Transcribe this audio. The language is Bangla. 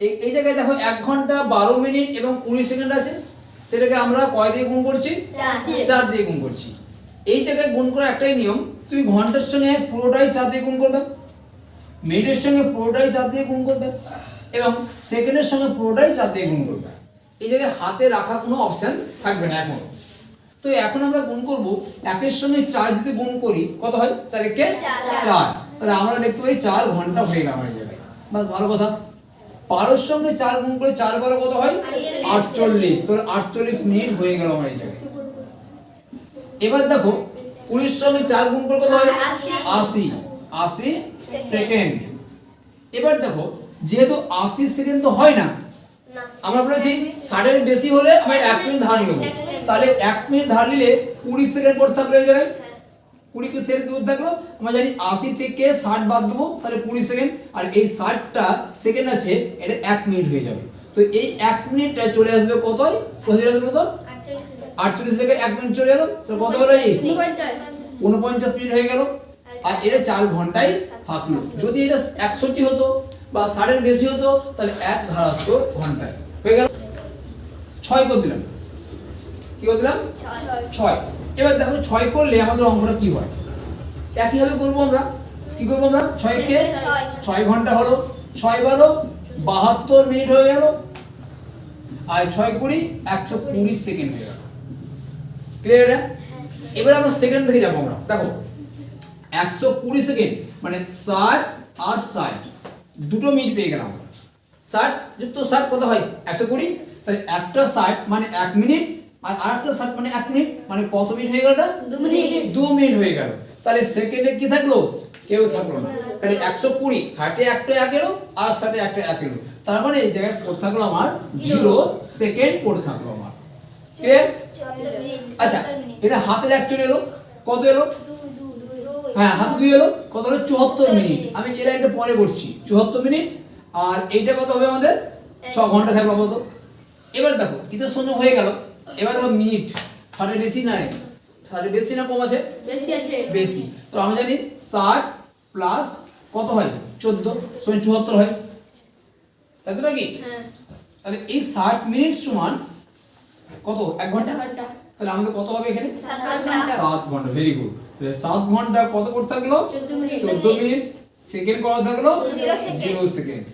এই এই জায়গায় দেখো এক ঘণ্টা বারো মিনিট এবং উনিশ সেকেন্ড আছে। সেটাকে আমরা কয় দিয়ে গুণ করছি? চার দিয়ে। গুণ করছি। এই জায়গায় গুণ করা একটাই নিয়ম তুমি ঘণ্টার সঙ্গে পুরোটাই চার দিয়ে গুণ করবে। মিনিটের সঙ্গে পুরোটাই চার দিয়ে গুণ করবে এবং সেকেন্ডের সঙ্গে পুরোটাই চার দিয়ে গুণ করবে। এই জায়গায় হাতে রাখা কোনো অপশন থাকবে না এখন। তো এখন আমরা গুণ করব একের সঙ্গে চার যদি গুণ করি কত হয়? চার একে চার। চার। তাহলে আমরা দেখতে পাই চার ঘণ্টা হয়ে গেল আমার জায়গায়। বাস ভালো কথা। বারোর সঙ্গে চার গুণ করে চার বারো কত হয়? আটচল্লিশ। তাহলে আটচল্লিশ মিনিট হয়ে গেল আমার এই জায়গায়। এবার দেখো কুড়ির সঙ্গে চার গুণ করে কত হয়? আশি। আশি। সেকেন্ড। এবার দেখো যেহেতু আশি সেকেন্ড তো হয় না। আমরা বলেছি ষাটের বেশি হলে আমরা এক মিনিট ধার নেব। তাহলে এক মিনিট ধার নিলে কুড়ি সেকেন্ড পর থাকলে এই জায়গায় কুড়ি সেকেন্ড পর থাকল। আমরা জানি আশি থেকে ষাট বাদ দেবো তাহলে কুড়ি সেকেন্ড। আর এই ষাটটা সেকেন্ড আছে এটা এক মিনিট হয়ে যাবে। তো এই এক মিনিটটা চলে আসবে কত চলে আসবে কত আটচল্লিশ থেকে এক মিনিট চলে গেল। তো কত হলো এই। উনপঞ্চাশ। মিনিট হয়ে গেল। আর এটা চার ঘন্টায় থাকল। যদি এটা একষট্টি হতো বা ষাটের বেশি হতো তাহলে এক ধার আসতো ঘন্টায়। হয়ে গেল। ছয় করে দিলাম। কি করে দিলাম? ছয়। এবার দেখো ছয় করলে আমাদের অঙ্কটা কি হয়? একইভাবে করব আমরা। কি করব আমরা? ছয়কে ছয়। ছয় ঘণ্টা হলো। ছয় বারো বাহাত্তর মিনিট হয়ে গেল। আর ছয় কুড়ি একশো কুড়ি সেকেন্ড হয়ে গেল। ক্লিয়ার এটা? এবার আমরা সেকেন্ড থেকে যাব আমরা। দেখো একশো কুড়ি সেকেন্ড মানে ষাট আর ষাট দুটো মিনিট পেয়ে গেলাম ষাট যুক্ত ষাট কত হয়? একশো কুড়ি। তাহলে একটা ষাট মানে এক মিনিট আর আরেকটা ষাট মানে এক মিনিট মানে কত মিনিট হয়ে গেল দু মিনিট। হয়ে গেল। তাহলে সেকেন্ডে কি থাকল? কেউ থাকল না। তাহলে একশো কুড়ি ষাটে একটা এক এলো আর ষাটে একটা এক এলো। তার মানে এই জায়গায় পড়ে থাকল আমার? জিরো। সেকেন্ড পড়ে থাকল আমার। ক্লিয়ার আচ্ছা এটা হাতের এক এলো। কত এলো। হ্যাঁ হাত দুই এলো। কত হলো? চুয়াত্তর মিনিট। আমি এই লাইনটা পরে করছি। চুয়াত্তর মিনিট। আর এইটা কত হবে আমাদের? ছ ঘণ্টা থাকবে কত এবার দেখো ঈদের শূন্য হয়ে গেল। এবার দেখো মিনিট ষাটের বেশি না ষাটের বেশি না কম আছে? বেশি আছে। বেশি। তো আমরা জানি ষাট প্লাস কত হয়? চোদ্দ সমান চুয়াত্তর হয়। তাই তো নাকি? হ্যাঁ। তাহলে এই ষাট মিনিট সমান কত? এক ঘণ্টা? ঘণ্টা। তাহলে আমাদের কত হবে এখানে? সাত ঘণ্টা। সাত ঘণ্টা। ভেরি গুড তাহলে সাত ঘণ্টা কত করতে থাকল? চোদ্দ মিনিট। সেকেন্ড কত থাকল? Zero second